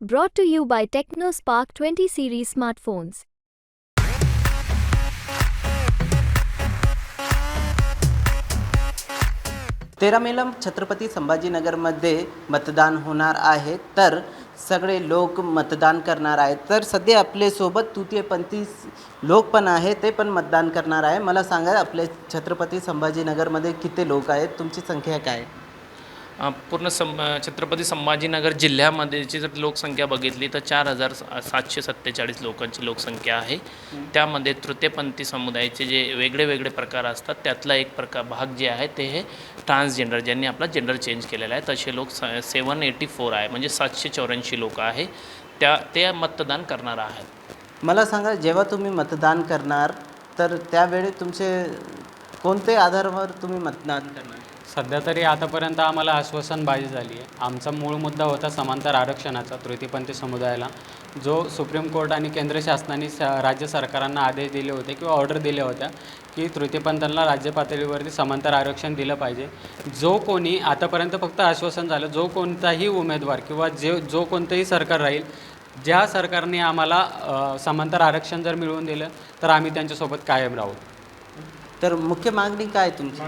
Brought to you by TechnoSpark 20 series smartphones. तेरा मेला छत्रपती संभाजीनगरमध्ये मतदान होणार आहे तर सगळे लोक मतदान करणार आहेत. तर सध्या आपल्यासोबत तृतीयपंथी लोक पण आहे ते पण मतदान करणार आहे. मला सांगा आपले छत्रपती संभाजीनगरमध्ये किती लोक आहेत? तुमची संख्या काय? पूर्ण सं छत्रपती संभाजीनगर जिल्ह्यामध्येची जर लोकसंख्या बघितली तर चार हजार सातशे सत्तेचाळीस लोकांची लोकसंख्या आहे. त्यामध्ये तृतीयपंथी समुदायाचे जे वेगळे वेगळे प्रकार असतात त्यातला एक प्रकार भाग जे आहे ते हे ट्रान्सजेंडर ज्यांनी आपला जेंडर चेंज केलेला आहे तसे लोक स सेवन एटी फोर आहे म्हणजे सातशे चौऱ्याऐंशी लोक आहे. त्या ते मतदान करणार आहेत. मला सांगा जेव्हा तुम्ही मतदान करणार तर त्यावेळी तुमचे कोणते आधारावर तुम्ही मतदान करणार? सध्या तरी आतापर्यंत आम्हाला आश्वासनबाजी झाली आहे. आमचा मूळ मुद्दा होता समांतर आरक्षणाचा तृतीयपंथी समुदायाला. जो सुप्रीम कोर्ट आणि केंद्र शासनाने स राज्य सरकारांना आदेश दिले होते किंवा ऑर्डर दिल्या होत्या की तृतीयपंथांना राज्य पातळीवरती समांतर आरक्षण दिलं पाहिजे. जो कोणी आतापर्यंत फक्त आश्वासन झालं जो कोणताही उमेदवार किंवा जे जो कोणतंही सरकार राहील ज्या सरकारने आम्हाला समांतर आरक्षण जर मिळवून दिलं तर आम्ही त्यांच्यासोबत कायम राहू. तर मुख्य मागणी काय तुमची?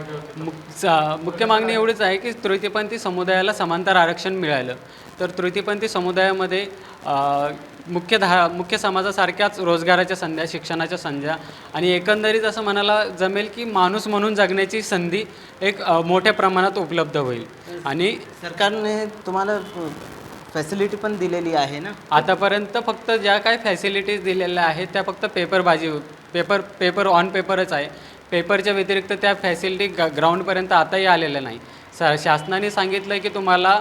स- मुख्य मागणी एवढीच आहे की तृतीयपंथी समुदायाला समांतर आरक्षण मिळालं. तर तृतीयपंथी समुदायामध्ये अ, मुख्य धा मुख्य समाजासारख्याच रोजगाराच्या संध्या शिक्षणाच्या संध्या आणि एकंदरीत असं म्हणायला जमेल की माणूस म्हणून जगण्याची संधी एक अ, मोठ्या प्रमाणात उपलब्ध होईल. आणि सरकारने तुम्हाला फॅसिलिटी पण दिलेली आहे ना? आतापर्यंत फक्त ज्या काही फॅसिलिटीज दिलेल्या आहेत त्या फक्त पेपरबाजी पेपर पेपर ऑन पेपरच आहे. पेपरच्या व्यतिरिक्त त्या फॅसिलिटी ग ग्राउंडपर्यंत आताही आलेल्या नाही. स शासनाने सांगितलं की तुम्हाला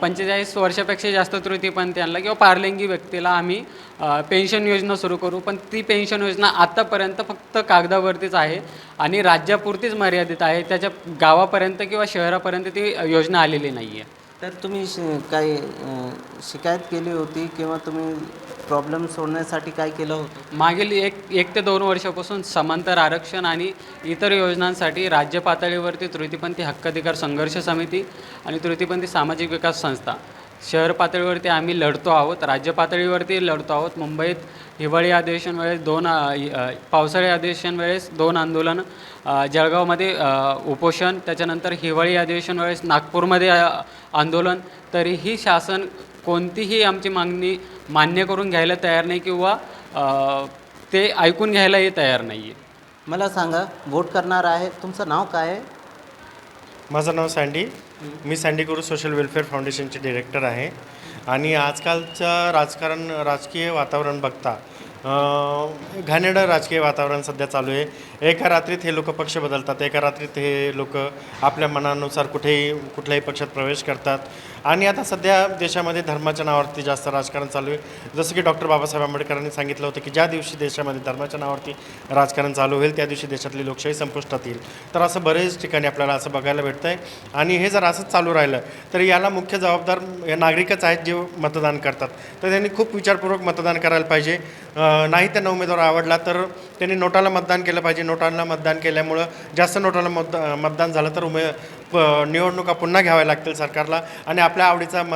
पंचेचाळीस वर्षापेक्षा जास्त तृतीयपंथीयांना किंवा पारलिंगी व्यक्तीला आम्ही पेन्शन योजना सुरू करू. पण ती पेन्शन योजना आत्तापर्यंत फक्त कागदावरतीच आहे आणि राज्यापुरतीच मर्यादित आहे. त्याच्या गावापर्यंत किंवा शहरापर्यंत ती योजना आलेली नाही आहे तर तुम्ही शि काही शिकायत केली होती किंवा तुम्ही प्रॉब्लेम सोडण्यासाठी काय केलं होतं? मागील एक एक ते दोन वर्षापासून समांतर आरक्षण आणि इतर योजनांसाठी राज्य पातळीवरती तृतीयपंथी हक्काधिकार संघर्ष समिती आणि तृतीयपंथी सामाजिक विकास संस्था शहर पातळीवरती आम्ही लढतो आहोत राज्य पातळीवरती लढतो आहोत. मुंबईत हिवाळी अधिवेशन वेळेस दोन पावसाळी अधिवेशन वेळेस दोन आंदोलन जळगावमध्ये उपोषण त्याच्यानंतर हिवाळी अधिवेशन वेळेस नागपूरमध्ये आंदोलन. तरीही शासन कोणतीही आमची मागणी मान्य करून घ्यायला तयार नाही किंवा ते ऐकून घ्यायलाही तयार नाही आहे मला सांगा वोट करणार आहे. तुमचं नाव काय आहे? माझं नाव सँडी. मी सँडी गुरु सोशल वेलफेअर फाउंडेशनचे डिरेक्टर आहे. आणि आजकालचं राजकारण राजकीय वातावरण बघता घाणेरडं राजकीय वातावरण सध्या चालू आहे. एका रात्रीत हे लोक पक्ष बदलतात एका रात्रीत हे लोक आपल्या मनानुसार कुठेही कुठल्याही पक्षात प्रवेश करतात. आणि आता सध्या देशामध्ये धर्माच्या नावावरती जास्त राजकारण चालू आहे. जसं की डॉक्टर बाबासाहेब आंबेडकरांनी सांगितलं होतं की ज्या दिवशी देशामध्ये धर्माच्या नावावरती राजकारण चालू होईल त्या दिवशी देशातली लोकशाही संपुष्टात येईल. तर असं बरेच ठिकाणी आपल्याला असं बघायला भेटतं आहे आणि हे जर असंच चालू राहिलं तर याला मुख्य जबाबदार नागरिकच आहेत जे मतदान करतात. तर त्यांनी खूप विचारपूर्वक मतदान करायला पाहिजे. नाही त्यांना उमेदवार आवडला तर त्यांनी नोटाला मतदान केलं पाहिजे. नोटांना मतदान केल्यामुळं जास्त नोटांना मत मतदान झालं तर उमे प निवडणुका पुन्हा घ्याव्या लागतील सरकारला आणि आपल्या आवडीचा म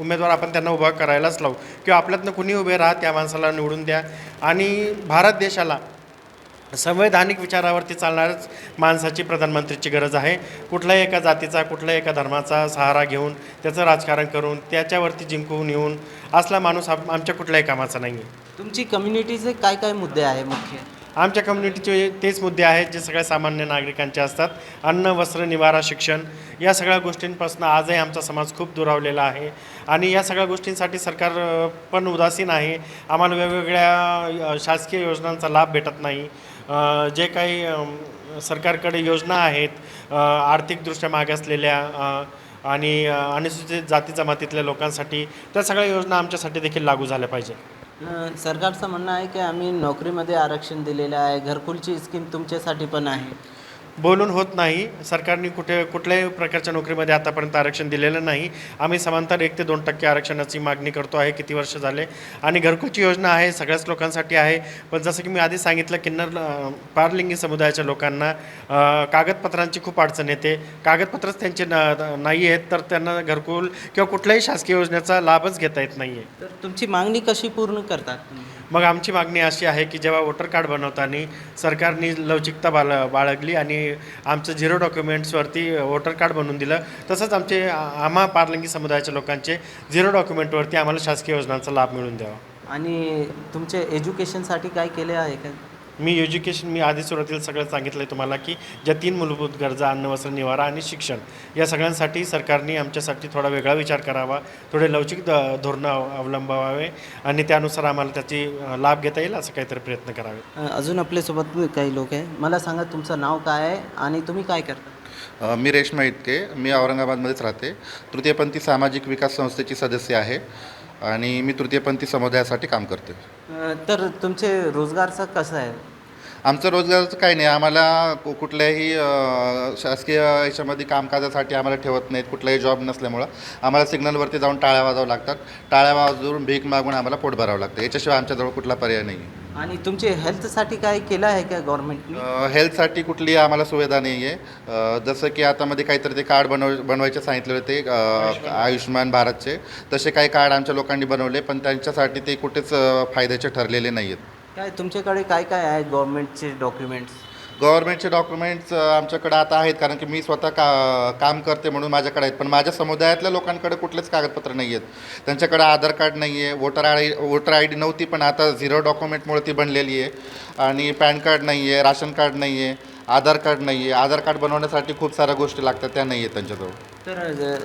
उमेदवार आपण त्यांना उभा करायलाच लावू. किंवा आपल्यातनं कुणी उभे राहा त्या माणसाला निवडून द्या. आणि भारत देशाला संवैधानिक विचारावरती चालणारच माणसाची प्रधानमंत्रीची गरज आहे. कुठल्याही एका जातीचा कुठल्याही एका धर्माचा सहारा घेऊन त्याचं राजकारण करून त्याच्यावरती जिंकून येऊन असला माणूस आम- आमच्या कुठल्याही कामाचा नाही आहे तुमची कम्युनिटीचे काय काय मुद्दे आहे मुख्य? आमच्या कम्युनिटीचे तेच मुद्दे आहेत जे सगळ्या सामान्य नागरिकांचे असतात. अन्न वस्त्र निवारा शिक्षण या सगळ्या गोष्टींपासून आजही आमचा समाज खूप दुरावलेला आहे. आणि या सगळ्या गोष्टींसाठी सरकार पण उदासीन आहे. आम्हाला वेगवेगळ्या शासकीय योजनांचा लाभ भेटत नाही. जे काही सरकारकडे योजना आहेत आर्थिकदृष्ट्या मागासलेल्या आणि अनुसूचित जाती जमातीतल्या लोकांसाठी त्या सगळ्या योजना आमच्यासाठी देखील लागू झाल्या पाहिजे सरकारचं म्हणणं आहे की आम्ही नोकरीमध्ये आरक्षण दिलेलं आहे घरकुलची स्कीम तुमच्यासाठी पण आहे. बोलून होत नाही. सरकारने कुठे कुठल्याही प्रकारच्या नोकरीमध्ये आतापर्यंत आरक्षण दिलेलं नाही. आम्ही समांतर एक ते दोन टक्के आरक्षणाची मागणी करतो आहे. किती वर्ष झाले? आणि घरकुलची योजना आहे सगळ्याच लोकांसाठी आहे. पण जसं की मी आधी सांगितलं किन्नर पारलिंगी समुदायाच्या लोकांना कागदपत्रांची खूप अडचण येते. कागदपत्रच त्यांचे न नाही आहेत तर त्यांना घरकुल किंवा कुठल्याही शासकीय योजनेचा लाभच घेता येत नाही आहे तर तुमची मागणी कशी पूर्ण करतात? मग आमची मागणी अशी आहे की जेव्हा वोटर कार्ड बनवताना सरकारने लवचिकता बाळ बाळगली आणि आमचं झिरो डॉक्युमेंट्सवरती वोटर कार्ड बनवून दिलं. तसंच आमचे आम्हा पारलंगी समुदायाच्या लोकांचे झिरो डॉक्युमेंटवरती आम्हाला शासकीय योजनांचा लाभ मिळून द्यावा. आणि तुमचे एज्युकेशनसाठी काय केले आहे? का मी एज्युकेशन मी आधी सुरुवातीला सगळं सांगितलं आहे तुम्हाला की ज्या तीन मूलभूत गरजा अन्न वस्त्र निवारा आणि शिक्षण या सगळ्यांसाठी सरकारने आमच्यासाठी थोडा वेगळा विचार करावा थोडे लवचिक द धोरणं अव- अवलंबावे आणि त्यानुसार आम्हाला त्याची लाभ घेता येईल असं काहीतरी प्रयत्न करावे. अजून आपल्यासोबत काही लोक आहे. मला सांगा तुमचं नाव काय आहे आणि तुम्ही काय करता? मी रेश्मा इटके. मी औरंगाबादमध्येच राहते. तृतीयपंथी सामाजिक विकास संस्थेची सदस्य आहे. आणि मी तृतीयपंथी समुदायासाठी काम करते तर तुमचे रोजगारचं कसं आहे? आमचं रोजगाराचं काही नाही. आम्हाला कु कुठल्याही अ, शासकीय याच्यामध्ये कामकाजासाठी आम्हाला ठेवत नाहीत. कुठलाही जॉब नसल्यामुळं आम्हाला सिग्नलवरती जाऊन टाळ्या वाजावं लागतात. टाळ्या वाजवून भीक मागून आम्हाला पोट भरावं लागतं. याच्याशिवाय आमच्याजवळ कुठला पर्याय नाही आहे आणि तुमचे हेल्थसाठी काय केलं आहे का गव्हर्नमेंटने अ, हेल्थसाठी कुठली आम्हाला सुविधा नाही आहे जसं की आता मध्ये काहीतरी ते कार्ड बनव बनवायचे सांगितले होते अ, आयुष्यमान भारतचे. तसे काही कार्ड आमच्या लोकांनी बनवले पण त्यांच्यासाठी ते कुठेच अ, फायद्याचे ठरलेले नाही आहेत काय तुमच्याकडे काय काय आहे गव्हर्नमेंटचे डॉक्युमेंट्स गव्हर्नमेंटचे डॉक्युमेंट्स आमच्याकडे आता आहेत कारण की मी स्वतः का काम करते म्हणून माझ्याकडे आहेत. पण माझ्या समुदायातल्या लोकांकडे कुठलेच कागदपत्र नाही आहेत. त्यांच्याकडे आधार कार्ड नाही आहे voter I voter I D नव्हती पण आता झिरो डॉक्युमेंटमुळे ती बनलेली आहे. आणि पॅन कार्ड नाही आहे राशन कार्ड नाही आहे आधार कार्ड नाही आहे. आधार कार्ड बनवण्यासाठी खूप साऱ्या गोष्टी लागतात त्या नाही आहेत त्यांच्याजवळ. तर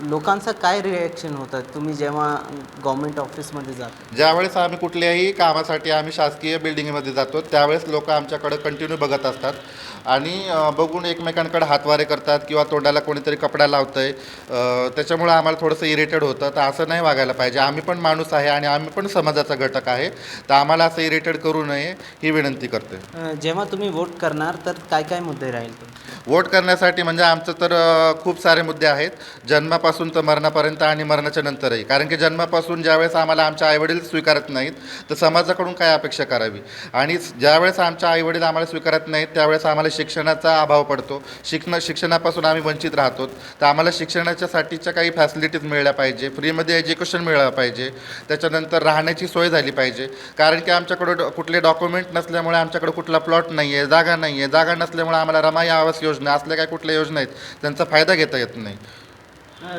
लोकांचं काय रिॲक्शन होतं? तुम्ही जेव्हा गव्हर्नमेंट ऑफिसमध्ये जाता ज्यावेळेस आम्ही कुठल्याही कामासाठी आम्ही शासकीय बिल्डिंगमध्ये जातो त्यावेळेस लोक आमच्याकडे कंटिन्यू बघत असतात. आणि अ, बघून एकमेकांकडे हातवारे करतात किंवा तोंडाला कोणीतरी कपडा लावतं आहे त्याच्यामुळं आम्हाला थोडंसं इरिटेड होतं. तर असं नाही वागायला पाहिजे. आम्ही पण माणूस आहे आणि आम्ही पण समाजाचा घटक आहे. तर आम्हाला असं इरिटेड करू नये ही विनंती करते अ, जेव्हा तुम्ही वोट करणार तर काय काय मुद्दे राहील? तुमचे? वोट करण्यासाठी म्हणजे आमचं तर अ, खूप सारे मुद्दे आहेत. जन्मापासून तर मरणापर्यंत आणि मरणाच्या नंतरही. कारण की जन्मापासून ज्यावेळेस आम्हाला आमच्या आईवडील स्वीकारत नाहीत तर समाजाकडून काय अपेक्षा करावी? आणि ज्यावेळेस आमच्या आईवडील आम्हाला स्वीकारत नाहीत त्यावेळेस आम्हाला शिक्षणाचा अभाव पडतो. शिक्षण शिक्षणापासून आम्ही वंचित राहतो. तर आम्हाला शिक्षणाच्यासाठीच्या काही फॅसिलिटीज मिळल्या पाहिजे. फ्रीमध्ये एज्युकेशन मिळालं पाहिजे. त्याच्यानंतर राहण्याची सोय झाली पाहिजे. कारण की आमच्याकडं कुठले डॉक्युमेंट नसल्यामुळे आमच्याकडे कुठला प्लॉट नाही आहे जागा नाही आहे जागा नसल्यामुळे आम्हाला रमाई आवास योजना असल्या काय कुठल्या योजना आहेत त्यांचा फायदा घेता येत नाही.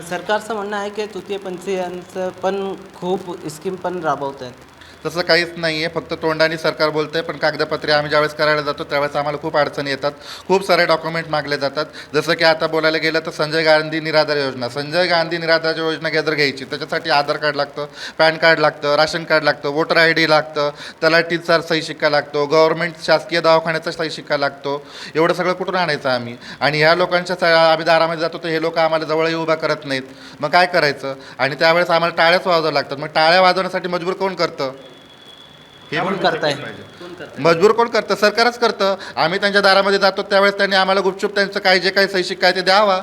सरकारचं म्हणणं आहे की तृतीयपंथीयांचं पण खूप स्कीम पण राबवत आहेत तसं काहीच नाही आहे फक्त तोंडाने सरकार बोलतं आहे पण कागदपत्रे आम्ही ज्यावेळेस करायला जातो त्यावेळेस आम्हाला खूप अडचणी येतात. खूप सारे डॉक्युमेंट मागले जातात. जसं की आता बोलायला गेलं तर संजय गांधी निराधार योजना. संजय गांधी निराधार योजना जर घ्यायची त्याच्यासाठी आधार कार्ड लागतं पॅन कार्ड लागतं राशन कार्ड लागतं वोटर आय डी लागतं तलाठीचा सही शिक्का लागतो गव्हर्नमेंट शासकीय दवाखान्याचा सही शिक्का लागतो. एवढं सगळं कुठून आणायचं आम्ही? आणि ह्या लोकांच्या स- आम्ही दारामध्ये जातो तर हे लोक आम्हाला जवळही उभा करत नाहीत. मग काय करायचं? आणि त्यावेळेस आम्हाला टाळ्याच वाजवावं लागतात. मग टाळ्या वाजवण्यासाठी मजबूर कोण करतं? हे कोण पण करताय. मजबूर कोण करतं? सरकारच करतं. आम्ही त्यांच्या दारामध्ये जातो त्यावेळेस त्यांनी आम्हाला गुपचूप त्यांचं काय जे काही सही शिक्का आहे ते द्यावा.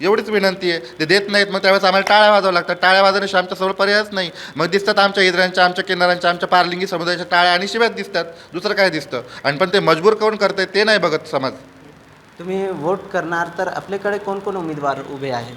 एवढीच विनंती आहे. ते देत नाहीत मग त्यावेळेस आम्हाला टाळ्या वाजवावं लागतात. टाळ्या वाजवण्याशिवाय आमच्यासमोर पर्यायच नाही. मग दिसतात आमच्या इद्रांच्या आमच्या किनाऱ्यांच्या आमच्या पारलिंगी समुदायाच्या टाळ्या आणि शिव्यात दिसतात. दुसरं काय दिसतं? आणि पण ते मजबूर कोण करतंय ते नाही बघत समाज. तुम्ही वोट करणार तर आपल्याकडे कोण कोण उमेदवार उभे आहेत?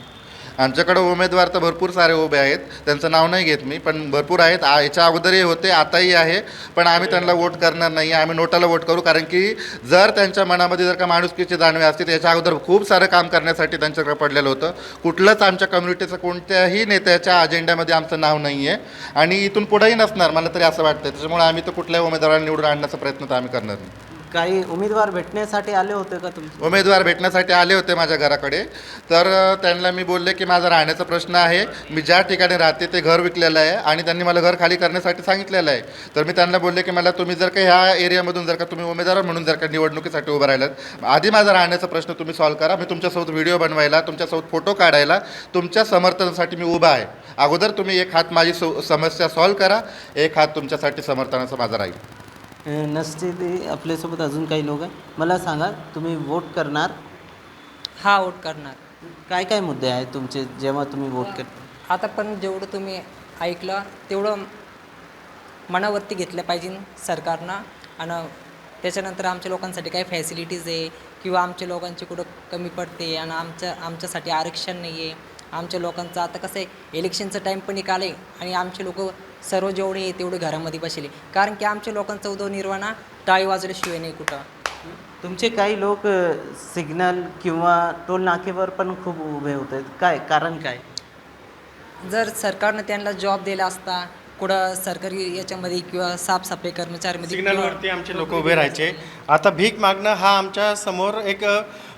आमच्याकडं उमेदवार तर भरपूर सारे उभे आहेत. त्यांचं नाव नाही घेत मी पण भरपूर आहेत. आ- याच्या अगोदरही होते आताही आहे. पण आम्ही त्यांना वोट करणार नाही. आम्ही नोटाला वोट करू. कारण की जर त्यांच्या मनामध्ये जर का माणुसकीची जाणवे असते तर याच्या अगोदर खूप सारं काम करण्यासाठी त्यांच्याकडे पडलेलं होतं. कुठलंच आमच्या कम्युनिटीचं कोणत्याही नेत्याच्या अजेंड्यामध्ये आमचं नाव नाही आहे आणि इथून पुढेही नसणार मला तरी असं वाटतं त्याच्यामुळे आम्ही तर कुठल्याही उमेदवाराला निवडून आणण्याचा प्रयत्न तर आम्ही करणार नाही. काही उमेदवार भेटण्यासाठी आले होते का तुमचे? उमेदवार भेटण्यासाठी आले होते माझ्या घराकडे. तर त्यांना मी बोलले की माझा राहण्याचा प्रश्न आहे. मी ज्या ठिकाणी राहते ते घर विकलेलं आहे आणि त्यांनी मला घर खाली करण्यासाठी सांगितलेलं आहे. तर मी त्यांना बोलले की मला तुम्ही जर का ह्या एरियामधून जर का तुम्ही उमेदवार म्हणून जर का निवडणुकीसाठी उभं राहिलात आधी माझा राहण्याचा प्रश्न तुम्ही सॉल्व्ह करा. मी तुमच्यासोबत व्हिडिओ बनवायला तुमच्यासोबत फोटो काढायला तुमच्या समर्थनासाठी मी उभा आहे. अगोदर तुम्ही एक हात माझी समस्या सॉल्व्ह करा. एक हात तुमच्यासाठी समर्थनाचा माझा राहील. नसते ते आपल्यासोबत अजून काही लोक आहे मला सांगा तुम्ही वोट करणार? हा वोट करणार. काय काय मुद्दे आहेत तुमचे जेव्हा तुम्ही वोट कर आता पण जेवढं तुम्ही ऐकलं तेवढं मनावरती घेतलं पाहिजे सरकारनं. आणि त्याच्यानंतर आमच्या लोकांसाठी काय फॅसिलिटीज आहे किंवा आमच्या लोकांची कुठं कमी पडते आणि आमच्या आमच्यासाठी आरक्षण नाही आहे आमच्या लोकांचं आता कसं आहे इलेक्शनचं टाईम पण एक आलं आहे आणि आमचे लोक सर्व जेवढे आहे तेवढे घरामध्ये बसले. कारण की आमच्या लोकांचा उदरनिर्वाह टाळी वाजल्याशिवाय नाही कुठं. तुमचे काही लोक सिग्नल किंवा टोल नाकेवर पण खूप उभे होत. आहेत काय कारण काय? जर सरकारनं त्यांना जॉब दिला असता कुठं सरकारी याच्यामध्ये किंवा साफसफाई कर्मचारीमध्ये किंवा- सिग्नलवरती आमचे लोक उभे राहायचे. आता भीक मागणं हा आमच्यासमोर एक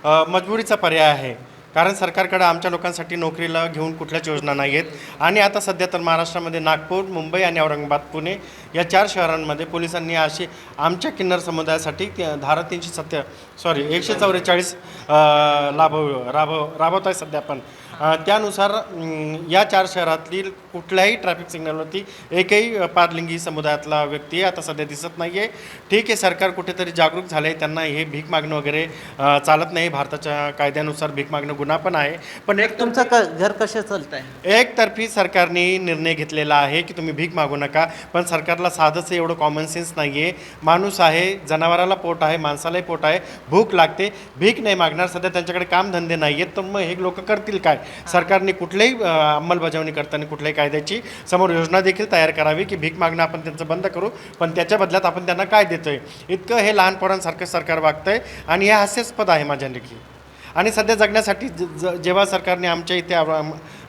अ, मजबुरीचा पर्याय आहे. कारण सरकारकडे आमच्या लोकांसाठी नोकरीला घेऊन कुठल्याच योजना नाही आहेत. आणि आता सध्या तर महाराष्ट्रामध्ये नागपूर मुंबई आणि औरंगाबाद पुणे या चार शहरांमध्ये पोलिसांनी अशी आमच्या किन्नर समुदायासाठी धारा तीनशे सत्य सॉरी एकशे चौवेचाळीस लाभव राबव राबवत आहे सध्या पण. त्यानुसार या चार शहरातली कुठल्याही ट्रॅफिक सिग्नलवरती एकही पारलिंगी समुदायातला व्यक्ती आता सध्या दिसत नाही आहे ठीक आहे सरकार कुठेतरी जागरूक झालं आहे त्यांना हे भीक मागणं वगैरे चालत नाही. भारताच्या कायद्यानुसार भीक मागणं गुन्हा पण आहे. पण एक तुमचं क घर कसं चालत आहे एकतर्फी सरकारने निर्णय घेतलेला आहे की तुम्ही भीक मागू नका पण सरकारला साधंच एवढं कॉमन सेन्स नाही आहे माणूस आहे जनावराला पोट आहे माणसालाही पोट आहे भूक लागते. भीक नाही मागणार सध्या त्यांच्याकडे कामधंदे नाही आहेत तर मग हे लोक करतील काय? सरकारने कुठल्याही अंमलबजावणी करताना कुठल्याही कायद्याची समोर योजना देखील तयार करावी की भीक मागणं आपण त्यांचं बंद करू पण त्याच्या बदल्यात आपण त्यांना काय देतो आहे इतकं हे लहानपणांसारखं सरकार वागतं आहे आणि हे हास्यास्पद आहे माझ्या लेखी. आणि सध्या जगण्यासाठी ज- ज- जेव्हा सरकारने आमच्या इथे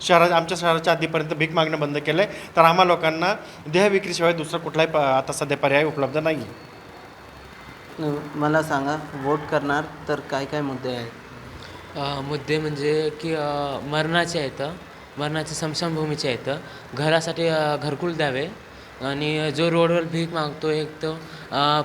शहरा आमच्या शहराच्या आधीपर्यंत भीक मागणं बंद केलं आहे तर आम्हा लोकांना देह विक्रीशिवाय दुसरा कुठलाही प आता सध्या पर्याय उपलब्ध नाही आहे मला सांगा वोट करणार तर काय काय मुद्दे आहेत? मुद्दे म्हणजे की मरणाचे आहेत मरणाचे समशमभूमीचे आहेत. घरासाठी घरकुल द्यावे. आणि जो रोडवर भीक मागतो एक तो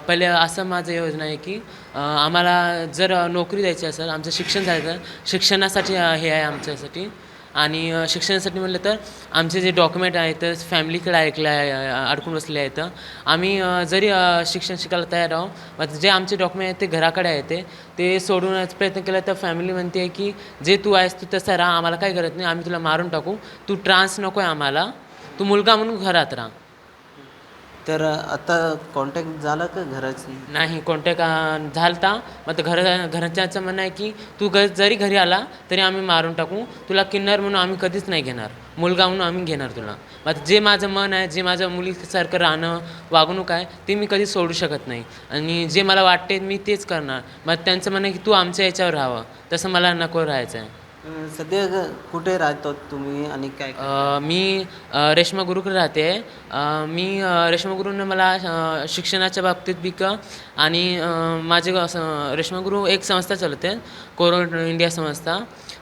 पहिले असं माझं योजना आहे की आम्हाला जर नोकरी द्यायची असेल आमचं शिक्षण झालं तर शिक्षणासाठी हे आहे आमच्यासाठी. आणि शिक्षणासाठी म्हटलं तर आमचे जे डॉक्युमेंट आहेत फॅमिलीकडे ऐकलं आहे अडकून बसले आहेत. आम्ही जरी शिक्षण शिकायला तयार आहो जे आमचे डॉक्युमेंट आहेत ते घराकडे आहेत ते. ते सोडवण्याचा प्रयत्न केला तर फॅमिली म्हणते आहे की जे तू आहेस तू तसा राहा आम्हाला काय करत नाही आम्ही तुला मारून टाकू. तू ट्रान्स नको आहे आम्हाला. तू मुलगा म्हणून घरात राहा. तर आता कॉन्टॅक्ट झाला का घराची? नाही कॉन्टॅक्ट झालता. मग ते घर घरच्याचं म्हणणं आहे की तू घ जरी घरी आला तरी आम्ही मारून टाकू. तुला किन्नर म्हणून आम्ही कधीच नाही घेणार. मुलगा म्हणून आम्ही घेणार तुला. मग जे माझं मन आहे जे माझ्या मुलीसारखं राहणं वागणूक आहे ते मी कधीच सोडू शकत नाही. आणि जे मला वाटते मी तेच करणार. मग त्यांचं म्हणणं की तू आमच्या याच्यावर राहावं. तसं मला नको राहायचं आहे सध्या ग- कुठे राहतो तुम्ही आणि काय मी रेश्मा गुरुकडे राहते. मी रेश्मा गुरुनं मला शिक्षणाच्या बाबतीत बिक आणि माझे असं रेश्मा गुरु एक संस्था चालवते कोरो इंडिया संस्था.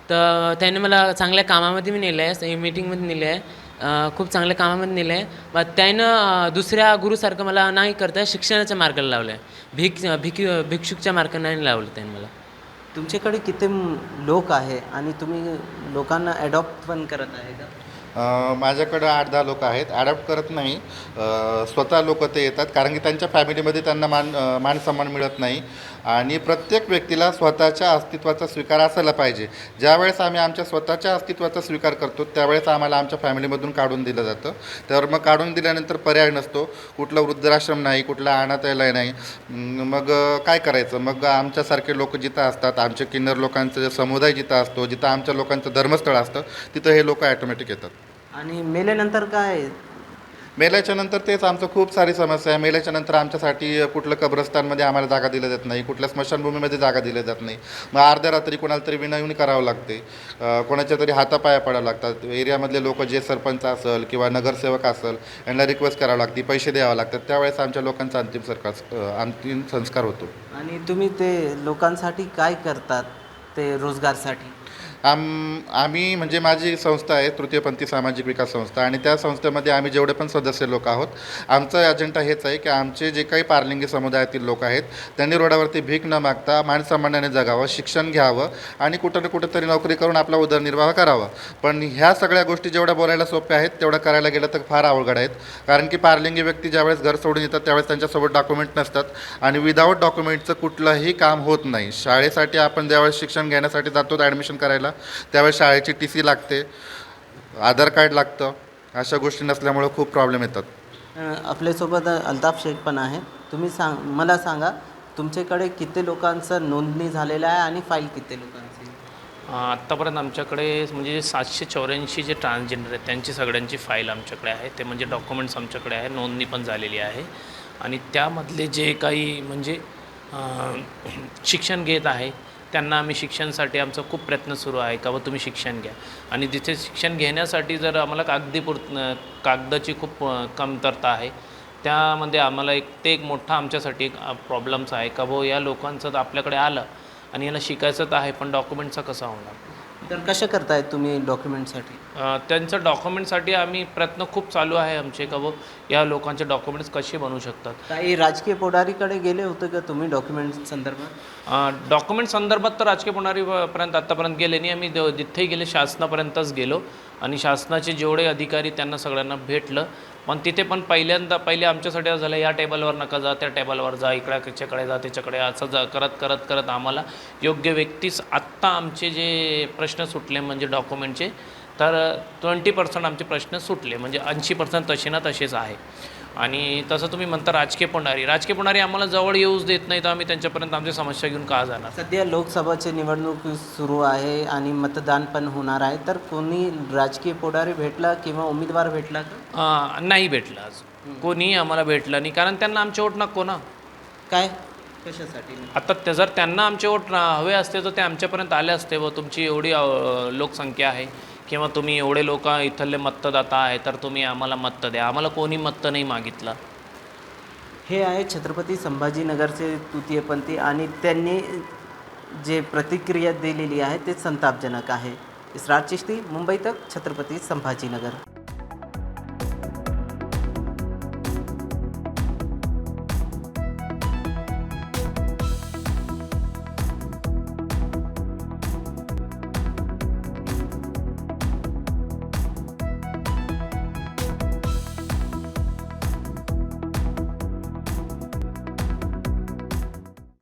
तर त्याने मला चांगल्या कामामध्ये मी नेलं आहे मीटिंगमध्ये नेलं आहे खूप चांगल्या कामामध्ये नेलं आहे मग त्यानं दुसऱ्या गुरुसारखं मला नाही करता शिक्षणाच्या मार्गाला लावलं आहे भिक भिक भिक्षुकच्या मार्गाने लावलं त्याने मला. तुमच्याकडे किती लोक आहे आणि तुम्ही लोकांना ॲडॉप्ट पण करत आहे का? माझ्याकडं आठ दहा लोक आहेत. ॲडॉप्ट करत नाही. स्वतः लोक ते येतात. कारण की त्यांच्या फॅमिलीमध्ये त्यांना मान मान सन्मान मिळत नाही. आणि प्रत्येक व्यक्तीला स्वतःच्या अस्तित्वाचा स्वीकार असायला पाहिजे. ज्यावेळेस आम्ही आमच्या स्वतःच्या अस्तित्वाचा स्वीकार करतो त्यावेळेस आम्हाला आमच्या फॅमिलीमधून काढून दिलं जातं. तर मग काढून दिल्यानंतर पर्याय नसतो. कुठलं वृद्धाश्रम नाही कुठला अनाथालय नाही. मग काय करायचं? मग आमच्यासारखे लोक जिथं असतात आमचे किन्नर लोकांचं जे समुदाय जिथं असतो जिथं आमच्या लोकांचं धर्मस्थळ असतं तिथं हे लोक ॲटोमॅटिक येतात. आणि मेल्यानंतर काय? मेल्याच्या नंतर तेच आमचं खूप सारी समस्या आहे. मेल्याच्या नंतर आमच्यासाठी कुठलं कब्रस्तानमध्ये आम्हाला जागा दिल्या जात नाही कुठल्या स्मशानभूमीमध्ये जागा दिल्या जात नाही. मग अर्ध्या रात्री कोणाला तरी विनवणी करावं लागते. कोणाच्या तरी हातापाया पडावं लागतात. एरियामधले लोक जे सरपंच असेल किंवा नगरसेवक असेल यांना रिक्वेस्ट करावं लागते पैसे द्यावं लागतात. त्यावेळेस आमच्या लोकांचा अंतिम सरकार अंतिम संस्कार होतो. आणि तुम्ही ते लोकांसाठी काय करतात ते रोजगारसाठी? आम आम्ही म्हणजे माझी संस्था आहे तृतीयपंथी सामाजिक विकास संस्था. आणि त्या संस्थेमध्ये आम्ही जेवढे पण सदस्य लोक आहोत आमचा अजेंडा हेच आहे की आमचे जे काही पारलिंगी समुदायातील लोक आहेत त्यांनी रोडावरती भीक न मागता मानसन्मानाने जगावं शिक्षण घ्यावं आणि कुठं ना कुठंतरी नोकरी करून आपला उदरनिर्वाह करावा. पण ह्या सगळ्या गोष्टी जेवढ्या बोलायला सोप्या आहेत तेवढं करायला गेलं तर फार अवघड आहेत. कारण की पारलिंगी व्यक्ती ज्यावेळेस घर सोडून येतात त्यावेळेस त्यांच्यासोबत डॉक्युमेंट नसतात आणि विदाऊट डॉक्युमेंटचं कुठलंही काम होत नाही. शाळेसाठी आपण ज्यावेळेस शिक्षण घेण्यासाठी जातो ॲडमिशन करायला त्यावेळेस शाळेची टी सी लागते आधार कार्ड लागतं अशा गोष्टी नसल्यामुळं खूप प्रॉब्लेम येतात. आपल्यासोबत अल्ताफ शेख पण आहे तुम्ही सांग मला सांगा तुमच्याकडे किती लोकांचं नोंदणी झालेलं आहे आणि फाईल किती लोकांची? आत्तापर्यंत आमच्याकडे म्हणजे सातशे चौऱ्याऐंशी जे ट्रान्सजेंडर आहेत त्यांची सगळ्यांची फाईल आमच्याकडे आहे. ते म्हणजे डॉक्युमेंट्स आमच्याकडे आहे नोंदणी पण झालेली आहे. आणि त्यामधले जे काही म्हणजे अं, शिक्षण घेत आहे त्यांना आम्ही शिक्षणासाठी आमचा खूप प्रयत्न सुरू आहे का व तुम्ही शिक्षण घ्या. आणि तिथे शिक्षण घेण्यासाठी जर आम्हाला कागदी पुर कागदाची खूप कमतरता आहे त्यामध्ये आम्हाला एक ते एक मोठा आमच्यासाठी एक प्रॉब्लेम्स आहे का भाऊ या लोकांचं तर आपल्याकडे आलं आणि याला शिकायचं तर आहे पण डॉक्युमेंटचा कसा होणार? तर कशा करताय तुम्ही डॉक्युमेंटसाठी त्यांचं डॉक्युमेंटसाठी आम्ही प्रयत्न खूप चालू आहे आमचे का भाऊ या लोकांचे डॉक्युमेंट्स कसे बनवू शकतात. काही राजकीय पुढारीकडे गेले होते का तुम्ही डॉक्युमेंट संदर्भात? डॉक्युमेंट संदर्भात तर राजकीय पुढारीपर्यंत आत्तापर्यंत गेले नाही. आम्ही जिथेही गेले शासनापर्यंतच गेलो आणि शासनाचे जेवढे अधिकारी त्यांना सगळ्यांना भेटलं. पण तिथे पण पहिल्यांदा पहिले आमच्यासाठी असं झालं या टेबलवर नका जा त्या टेबलवर जा इकड्याच्याकडे जा त्याच्याकडे असं जा करत करत करत आम्हाला योग्य व्यक्तीच आत्ता आमचे जे प्रश्न सुटले म्हणजे डॉक्युमेंटचे तर ट्वेंटी पर्सेंट आमचे प्रश्न सुटले म्हणजे ऐंशी पर्सेंट तसे ना तसेच आहे. आणि तसं तुम्ही म्हणता राजकीय पुढारी. राजकीय पुढारी आम्हाला जवळ येऊच देत नाही तर आम्ही त्यांच्यापर्यंत आमची समस्या घेऊन का जाणार? सध्या लोकसभाची निवडणूक सुरू आहे आणि मतदान पण होणार आहे. तर कोणी राजकीय पुढारी भेटला किंवा उमेदवार भेटला का? नाही भेटलं आज कोणीही आम्हाला भेटलं नाही कारण त्यांना आमचे वोट नको ना. काय? कशासाठी? आता ते जर त्यांना आमचे वोट हवे असते तर ते आमच्यापर्यंत आले असते व तुमची एवढी लोकसंख्या आहे. किंवा तुम्ही एवढे लोक इथले मतदाता आहे तर तुम्ही आम्हाला मत द्या. आम्हाला कोणी मत नाही मागितलं. हे आहे छत्रपती संभाजीनगरचे तृतीयपंथी आणि त्यांनी जे प्रतिक्रिया दिलेली आहे ते संतापजनक आहे. इसरार चिश्ती मुंबई तक छत्रपती संभाजीनगर.